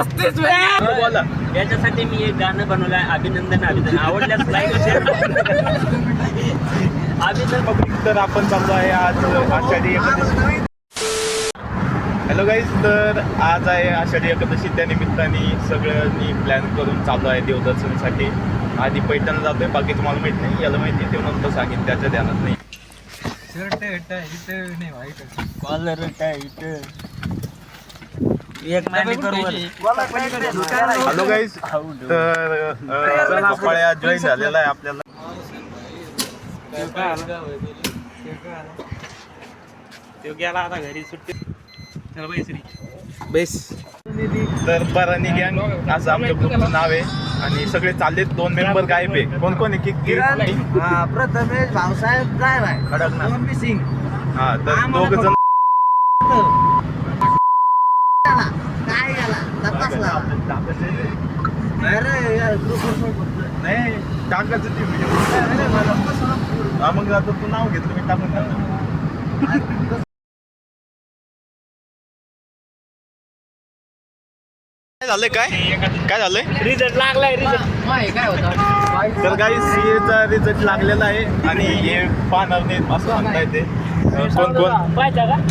पस्तीस बोला. याच्यासाठी मी एक गाणं बनवलं आहे अभिनंदन अभिनंदन. आवडल्यास लाईक शेअर अभिनंदन. पब्लिक तर आपण चाललो आहे आज आषाढी एकादशी. हॅलो गाईज तर आज आहे आषाढी एकादशी. त्या निमित्ताने सगळ्यांनी प्लॅन करून चाललो आहे देवदर्शनासाठी. आधी पैठण जातोय बाकी तुम्हाला माहीत नाही. याला माहिती आहे, ते नंतर सांगेन त्याच्या ध्यानात नाही. कॉलर टाईट एक हॅलो गाईज तर जॉईन झालेला आहे. आपल्याला तो गेला आता घरी सुट्टी चल बाई श्री बेस. तर बरानी गँग असं आमच्या ग्रुपचं नाव आहे. आणि सगळे चाललेत दोन मेंबर गायब आहे. कोण कोण आहे की प्रथमेश भाऊसाहेब ड्रायव्हर आहे खडकनाथ. सिंग. हा तर दोघ जण काय गेला नाही टाकायचं ते व्हिडिओ हा मग आता तू नाव घेतलं मी टाकून टाकलं काय झालंय काय काय झालंय रिझल्ट लागलाय रिझल्ट तर काही सी चा रिझल्ट लागलेला आहे आणि हे पाहणार नाही असं म्हणताय ते. कोण कोण?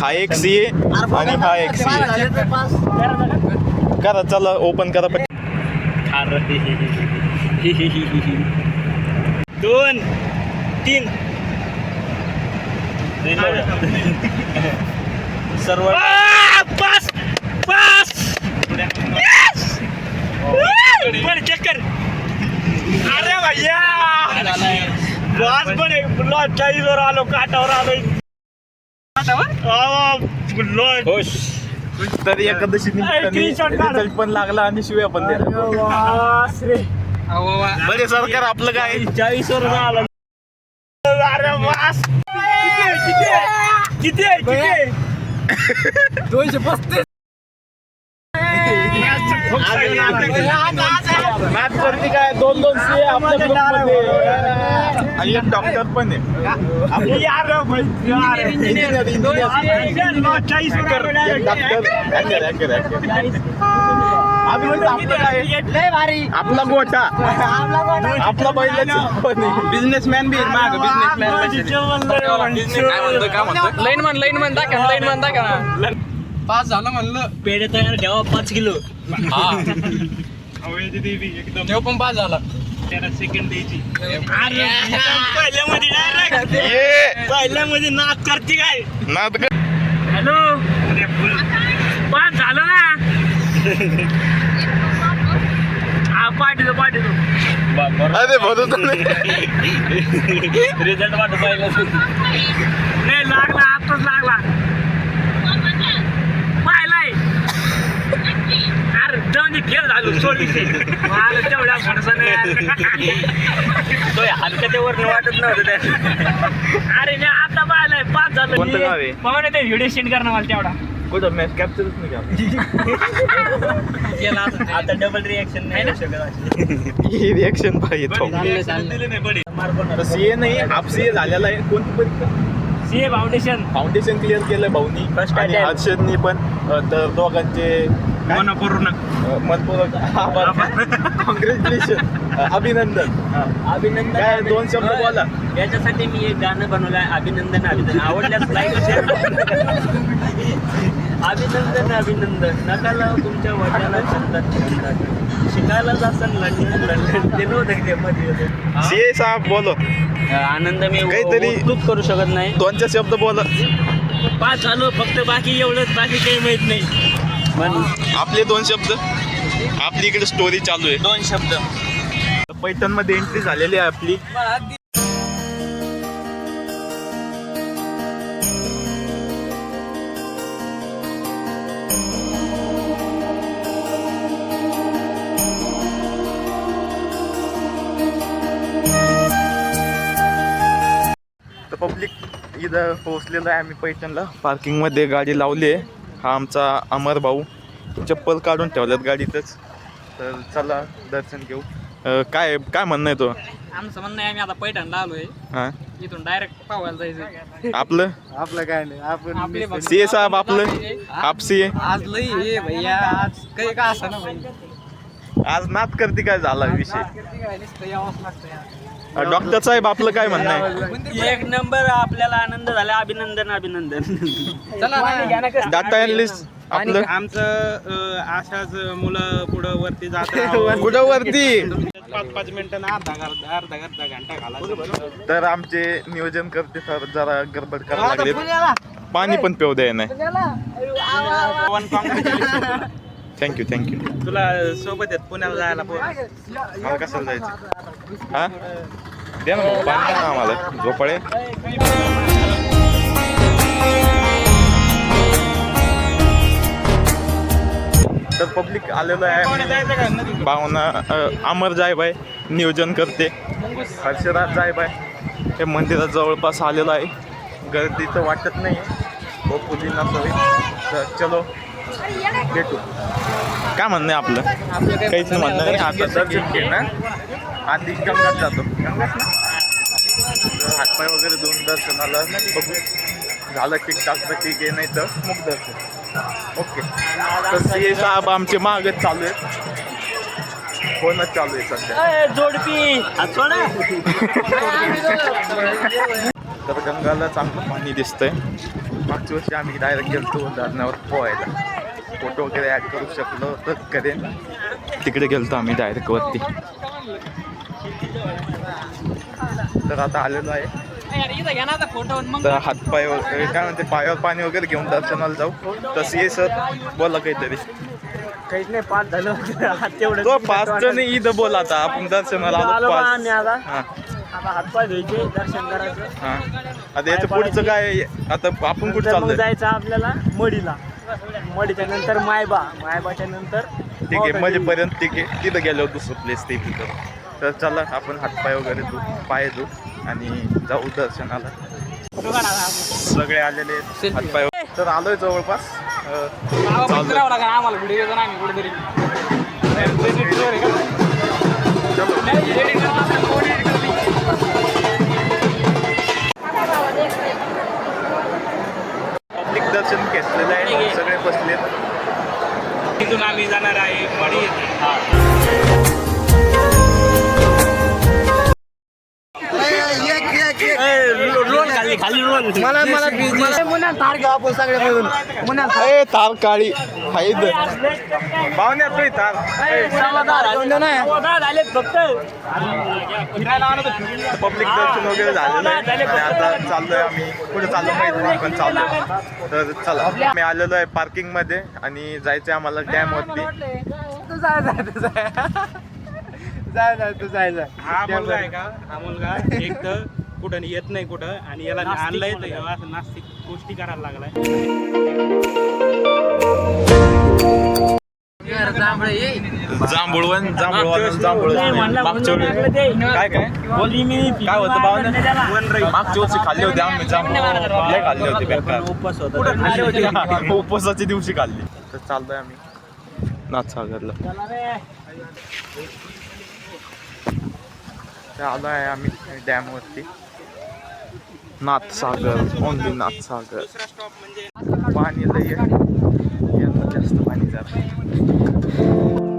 हा एक सी ए आणि हा एक सी पास ए झाले तर पास. करा चला ओपन करा पण दोन तीन. सर्व पास पास. चक्कर अरे भैया! बस बडे लॉज चाळीसवर आलो काटावर आलो काटावर खुश. तर एकादशी. रिझल्ट पण लागला आणि शिव्या पण दिल्या. बरे सरकार आपलं काय? चाळीस वर आला किती आहे किती दोनशे पस्तीस. मॅथ करते काय दोन दोन सी आपल्या ग्रुपमध्ये आणि एक डॉक्टर पण आहे. यार म्हणतो आपलं भारी. आपला गोठा आपला बैलाची बिझनेसमॅन बी माग लाईन मन लाईन मन दाखवा लाईन मन दाखवा पास झालं म्हणलं. पेढे तयार ठेवा पाच किलो. तेव्हा पण पास झाला. त्याला सेकंड द्यायची. पहिल्यामध्ये डायरेक्ट ये पहिल्यामध्ये नाच करते काय? नाद कर. हॅलो? पाच झालं ना. हा पाठवतो पाठवतो. अरे नाही. रिझल्ट नाही लागला आताच लागला पाहिलाय फेल झालो ते मला तेवढ्या तो वाटत नव्हतं त्या. अरे मी आता पाहिलाय पाच झालं. कोणतं गाव आहे? ते व्हिडिओ सेंड करणार मला तेवढा. कुठं? मॅच कॅप्चरच नाही केला आता आता डबल रिएक्शन नाही ना? ही रिएक्शन पाहिजे दिले नाही बडी. मार सीए नाही हाफ सीए झालेला आहे. कोणती परीक्षा सी फाउंडेशन फाउंडेशन क्लिअर केलं भाऊनी. First आणि. हर्षदनी पण अ, तर दोघांचे काय? पूर्ण अ, मनपूर्वक कॉंग्रॅच्युलेशन अभिनंदन. अभिनंदन. काय दोन शब्द बोला. याच्यासाठी मी एक गाणं बनवलं आहे अभिनंदन अभिनंदन. आवडल्यास लाईक शेअर अभिनंदन अभिनंदन. नका लाव तुमच्या वडिलाला छंदात शिकायला जासन लंडन लंडन ते नव्हतं मध्ये सीए साहेब बोलो. आनंद मी काहीतरी- तूच करू शकत नाही. दोन चार शब्द बोला. पाच झालो फक्त बाकी एवढंच. बाकी काही माहीत नाही. आपले दोन शब्द? आपली इकडे स्टोरी चालू आहे. दोन शब्द. पैठणमध्ये एंट्री झालेली आहे आपली. पब्लिक इथं पोहोचलेलं आहे आम्ही पैठणला. पार्किंगमध्ये गाडी लावली आहे. हा आमचा अमर भाऊ. चप्पल काढून ठेवल्यात गाडीतच. तर चला दर्शन घेऊ. अं, काय काय म्हणणं आहे तो आमचं म्हणणं आहे आम्ही आता पैठणला आलोय. हा? इथून डायरेक्ट पावायला जायचं. आपलं? आपलं काय नाही आपण आपले सी ए साहेब आपलं आप सी ए आज लई हे भैया. आज काही का असं ना भाई आज नात करते काय झाला विषय? नुसतं यावंच लागतं यार. डॉक्टर साहेब आपलं काय म्हणणं आहे? एक नंबर आपल्याला आनंद झाला. अभिनंदन अभिनंदन. चला ना. डाटा अनालिस्ट आपलं? आमचं अशाच मुलं पुढं वरती जात कुठं वरती. पाच पाच मिनिटं अर्धा अर्धा अर्धा अर्धा घंटा घाला तर आमचे नियोजन करते तर जरा गडबड करायला लागले. पाणी पण पिऊ द्या नाही. वन कॉंग्रॅच्युलेशन थँक्यू थँक्यू तुला सोबत आहेत पुण्याला जायला मला कशाला जायचं? हा? द्या ना पाणी ना आम्हाला. झोपाळे. तर पब्लिक आलेलं आहे. भावना अमर जायबाय नियोजन करते. हर्षराज जायबाय हे मंदिरात जवळपास आलेलं आहे. गर्दी तर वाटत नाही हो फुली नसावी तर चलो भेटू. काय म्हणणं आहे आपलं? काही काहीच नाही म्हणणं नाही आता दर्शन घेणार आधी गंगात जातो. तर हातपाय वगैरे दोन दर्शनाला बघू झालं ठीकठाक तर ठीक आहे नाही तर मग दर्शन ओके. तर सी साहेब आमचे मागच चालू आहेत. फोनच चालू आहे सध्या? जोडपी. तर गंगाला चांगलं पाणी दिसतंय. मागच्या वर्षी आम्ही डायरेक्ट गेलतो धरणावर पोहायला. फोटो वगैरे ॲड करू शकलो तर करेन. तिकडे गेलतो आम्ही डायरेक्ट वरती. तर आता आलेलो आहे. तर हातपाय वगैरे काय म्हणते पायावर पाणी वगैरे घेऊन दर्शनाला जाऊ. तसं ये सर. बोला काहीतरी. काहीच नाही पाच झालं. तेवढं तो पाच जण इथं बोला आता. आपण दर्शनाला आलो पाच हा. हातपाय धुवायचे दर्शन करायचं. हा. आता याचं पुढचं काय आता आपण कुठं जायचं आपल्याला मडीला. मडीच्या नंतर मायबा. मायबाच्या नंतर ठीक आहे मजेपर्यंत ठीक आहे. तिथं गेल्यावर दुसरं प्लेस ते तिथं तर चला आपण हातपाय वगैरे धू पाय धू आणि जाऊ दर्शनाला. सगळे आलेले आहेत हातपाय. तर आलोय जवळपास. आम्हाला. व्हिडिओ येतो ना आम्ही कुठेतरी. तिथून आम्ही जाणार आहे मडी रोल खाल्ली खाली रोल मला मला तार घ्या आपण सगळे मिळून ए तार काळी हाईद पाहुण्यात नाही? तार झाले फक्त. पब्लिक दर्शन वगैरे झालेलं आहे. आणि आता चाललोय आम्ही. कुठे चाललो माहीत नाही पण चाललोय. तर चला आम्ही आलेलो आहे पार्किंगमध्ये आणि जायचंय आम्हाला डॅम वरती. तू जाय जाय तू जाय जाय जाय तू जाय जाय हा मुलगा आहे का? हा मुलगा. एक तर कुठं येत नाही कुठं. आणि याला आणलंय नास्तिक. गोष्टी करायला लागलाय. जांभूळवन जांभूळवन जांभूळ मागच्या वेळी- काय काय? काय होतं मागच्या वर्षी खाल्ली होती आम्ही जांभूळ. लय खाल्ली होती बेकार. उपवास होता. उपवासाच्या दिवशी खाल्ली. तर चाललोय आम्ही. नाथसागरला. आलो आहे आम्ही डॅम वरती नाथसागर ओनली नाथसागर पाणी लय. यंदा जास्त पाणी जरा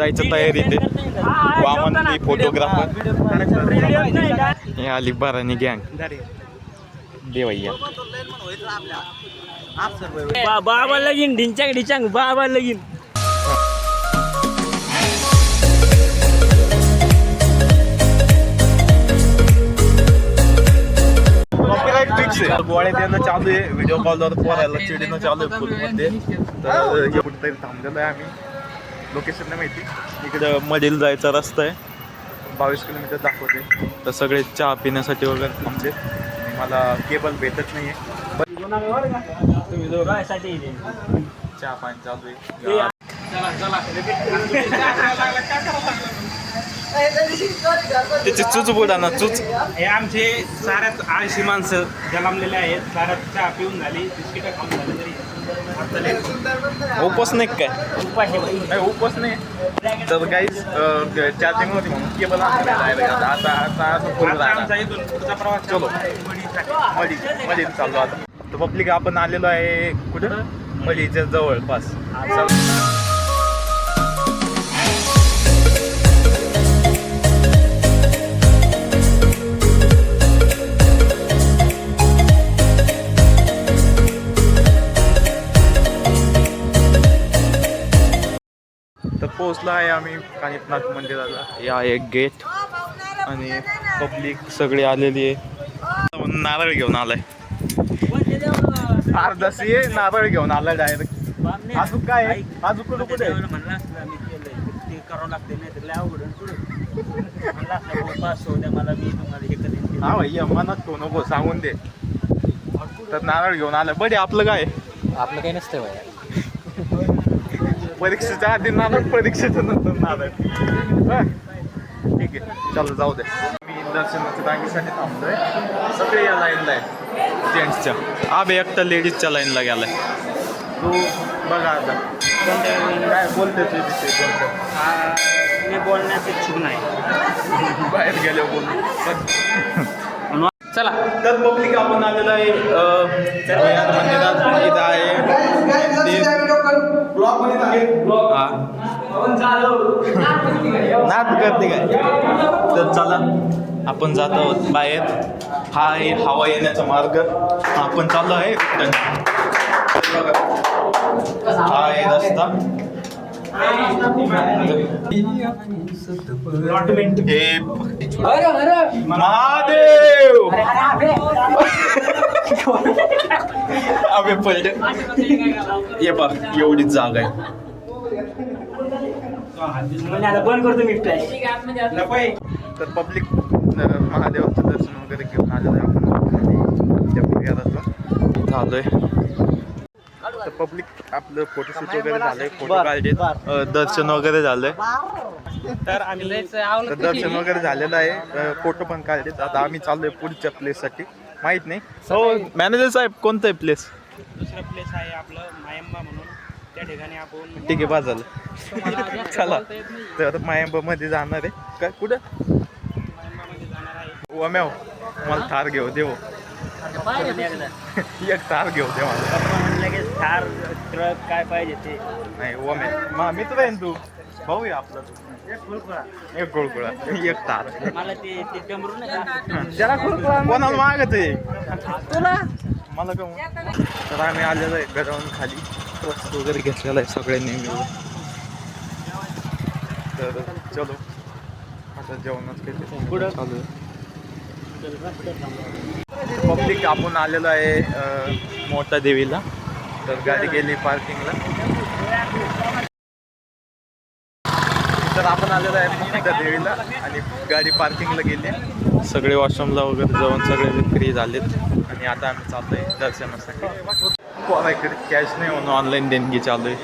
जायचं तयारीत आहे वामन फोटोग्राफर. आली बारानी गँग देवయ్या बाबा लगीन ढिंचाक ढिचांग बाबा लगीन. गोळ्या देणं चालू आहे. व्हिडिओ कॉलवर पोरायला चिडणं चालू आहे फुलमध्ये तर हे कुठेतरी थांबलेलं आहे आम्ही. लोकेशन नाही माहिती? इकडं मधील जायचा रस्ता आहे. बावीस किलोमीटर दाखवते. तर सगळे चहा पिण्यासाठी वगैरे थांबले. आणि मला केबल भेटत नाही आहे चहा पाणी चालू आहे. त्याची चुच बुडा ना चुच. हे आमचे साऱ्यात आळशी माणसं जलमलेले आहेत. साऱ्यात चहा पिऊन झाली बिस्किटं खाऊन झाली. उपवास नाही काय? नाही उपवास नाही. तर काहीच चार्जिंग होती म्हणून केबल आता आता आता फुल चलो. मडी मडी चाललो आता. तर पब्लिक आपण आलेलो आहे कुठं? मडीच्या जवळपास. तर पोहोचलो आहे आम्ही कानिपनाथ मंदिराला. या एक गेट आणि पब्लिक सगळी आलेली आहे. नारळ घेऊन आलाय. अर्धास नारळ घेऊन आलाय डायरेक्ट अजून काय आहे? अजून कुठं कुठे आहे? म्हणलं ते लागते नाही पास मला मी हा भैया मनात तो नको सांगून दे. तर नारळ घेऊन आलाय बडे आपलं काय आपलं काही नसतं परीक्षेच्या आधी नारळ परीक्षेच्या नंतर हा. ठीक आहे. चल जाऊ दे. मी दर्शनाच्या रांगेसाठी थांबतोय. सगळे या लाईनला आहे जेंट्सच्या. आबे एकटा लेडीजच्या लाईनला गेलाय. तू बघा आता. काय बोलते ते हा, मी बोलण्यास इच्छुक नाही. बाहेर गेले बोलून चला. तर पब्लिक आपण आलेलो आहे मंदिरात इथं आहे. हा. नाद करते काय? तर चला आपण जात आहोत बाहेर. हा आहे हवा येण्याचा मार्ग. आपण चाललो आहे. हा आहे रस्ता. हे अबे. पडले ये पा एवढीच जागा आहे. आता बंद करतो मी ट्राय तर पब्लिक महादेवाचं दर्शन वगैरे घेऊन आलेलं आहे आपण. त्या परिवारातून इथं आलोय तर पब्लिक आपलं फोटोशूट वगैरे झालंय फोटो काढले दर्शन वगैरे झालंय. तर आम्ही तर दर्शन वगैरे झालेलं आहे. फोटो पण काढलेत. आता आम्ही चाललोय पुढच्या प्लेससाठी माहीत नाही. हो. मॅनेजर साहेब कोणतं आहे प्लेस दुसरं प्लेस आहे आपलं मायंबा म्हणून. त्या ठिकाणी आपण ठीक आहे बा झालं. चला. तर मायंबा मध्ये जाणार आहे. काय कुठं? मायंबामध्ये जाणार आहे. ओम्याव मला थार घेऊ देव एक थार घेऊ दे मला. म्हणलं की थार ट्रक काय पाहिजे ते. नाही ओम्या मा मित्र आहे ना तू? भाऊ आहे आपला. एक गोळकुळा एक तार. मला ते ते डमरू नाही कोणाला मागत आहे? तुला? मला का तर आम्ही आलेलो आहे घरावरून खाली. वस्तू वगैरे घेतलेला आहे सगळ्यांनी मिळून. तर चलो. आता जेवणच काही चालू आहे. पब्लिक आपण आलेलो आहे अं, मोठा देवीला. तर गाडी गेली पार्किंगला तर आपण आलेलो आहे मोठ्या देवीला आणि गाडी पार्किंगला गेली. सगळे वॉशरूमला वगैरे जाऊन सगळे फ्री झालेत. आणि आता आम्ही चाललोय दर्शनासाठी. कोणाकडे कॅश नाही म्हणून ऑनलाईन देणगी चालू आहे.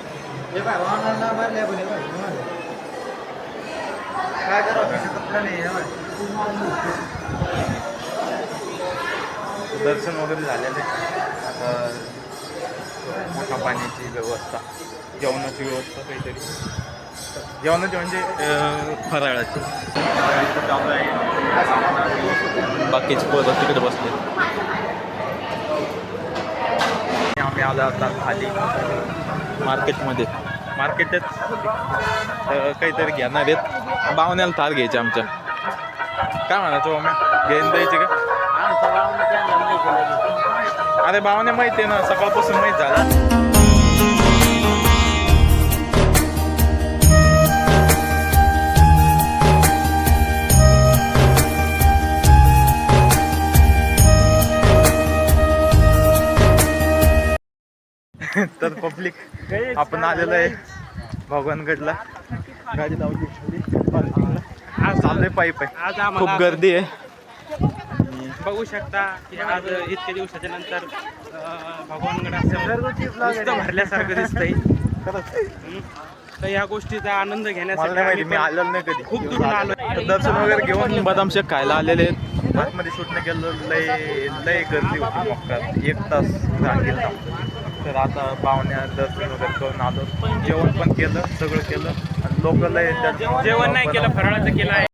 दर्शन वगैरे झालेलं. आहे आता मोठा पाण्याची व्यवस्था जेवणाची व्यवस्था काहीतरी. जेवणाची म्हणजे फराळाची. बाकीचे पोरं तिकडे बसले. आम्ही आलो आता खाली. मार्केटमध्ये. मार्केटात अं, काहीतरी घेणार आहेत. बावण्याला थार घ्यायचे आमच्या. काय म्हणायचं आम्ही घेऊन द्यायचे का? अरे भावाने माहिती आहे ना सकाळपासून माहीत झाला. तर पब्लिक आपण आलेलो आहे भगवानगडला. गाडी लावली चाललोय पायी पायी. खूप गर्दी आहे. बघू शकता की आज इतक्या दिवसाच्या नंतर भगवानगड असं भरल्यासारखं दिसतंय. हम्म. तर या गोष्टीचा आनंद घेण्यासाठी मी आलेलो नाही कधी. खूप दुरून आलो दर्शन वगैरे घेऊन बदाम शेक खायला आलेले आहेत. आतमध्ये शूटने केलं लय लय गर्दी होती. एक तास. तर आता पाहुण्या दर्शन वगैरे करून आलो. जेवण पण केलं सगळं केलं. आणि लोक लय जेवण नाही केलं फराळाचं केलं आहे?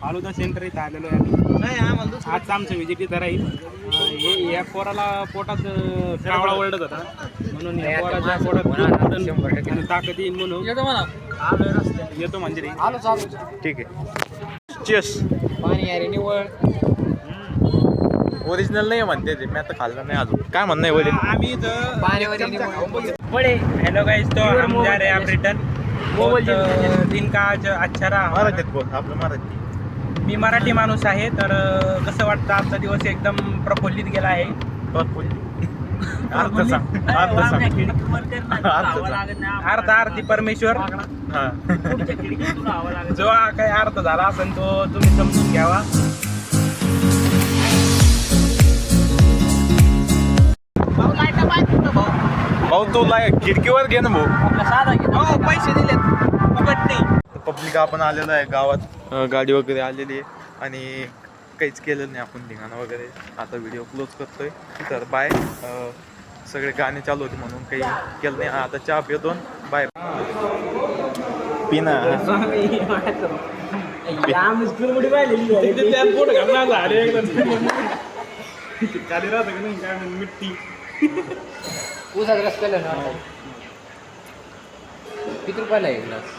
फालुदा सेंटर इथं आलेलो आहे आम्ही. आजचं आमचं विजिट इथं राहील. हे या पोराला पोटात कावळा ओरडत होता. म्हणून या पोराच्या पोटात आणि ताकद येईल म्हणून. येतो म्हणा. येतो म्हणजे रे. आलो चालू ठीक आहे. चेस पाणी आहे रे निवळ. ओरिजिनल नाही म्हणते ते. मी आता खाल्लं नाही अजून. काय म्हणणं आहे वडील? आम्ही इथं हेलो गाइस तो हम जा रहे हैं अब रिटर्न बहुत अ, दिन का आज अच्छा रहा मराठीत बोल आपलं मराठी. मी मराठी माणूस आहे तर अ, कसं वाटतं आजचा दिवस एकदम प्रफुल्लित गेला आहे? भरपूर अर्थ सांग. अर्थ सांग. अर्थ सांग. अर्थ आरती परमेश्वर. हा. जो हा काही अर्थ झाला असेल तो तुम्ही समजून घ्यावा. भाऊ तुला खिडकीवर घे ना भाऊ. घेतो हो पैसे दिलेत. फुकट नाही. पब्लिक आपण आलेलो आहे गावात. अं, गाडी वगैरे आलेली आहे. आणि काहीच केलं नाही आपण धिंगाणं वगैरे. आता व्हिडिओ क्लोज करतोय. तर बाय सगळे गाणे चालू होते म्हणून काही केलं नाही. आता चहा पितो बाय पिना त्यात पोट घालणार झाले एकदम. खाली राहतं का नाही? काय म्हणून मिट्टी. ऊसाचा रस केलं ना किती रुपयाला आहे ग्लास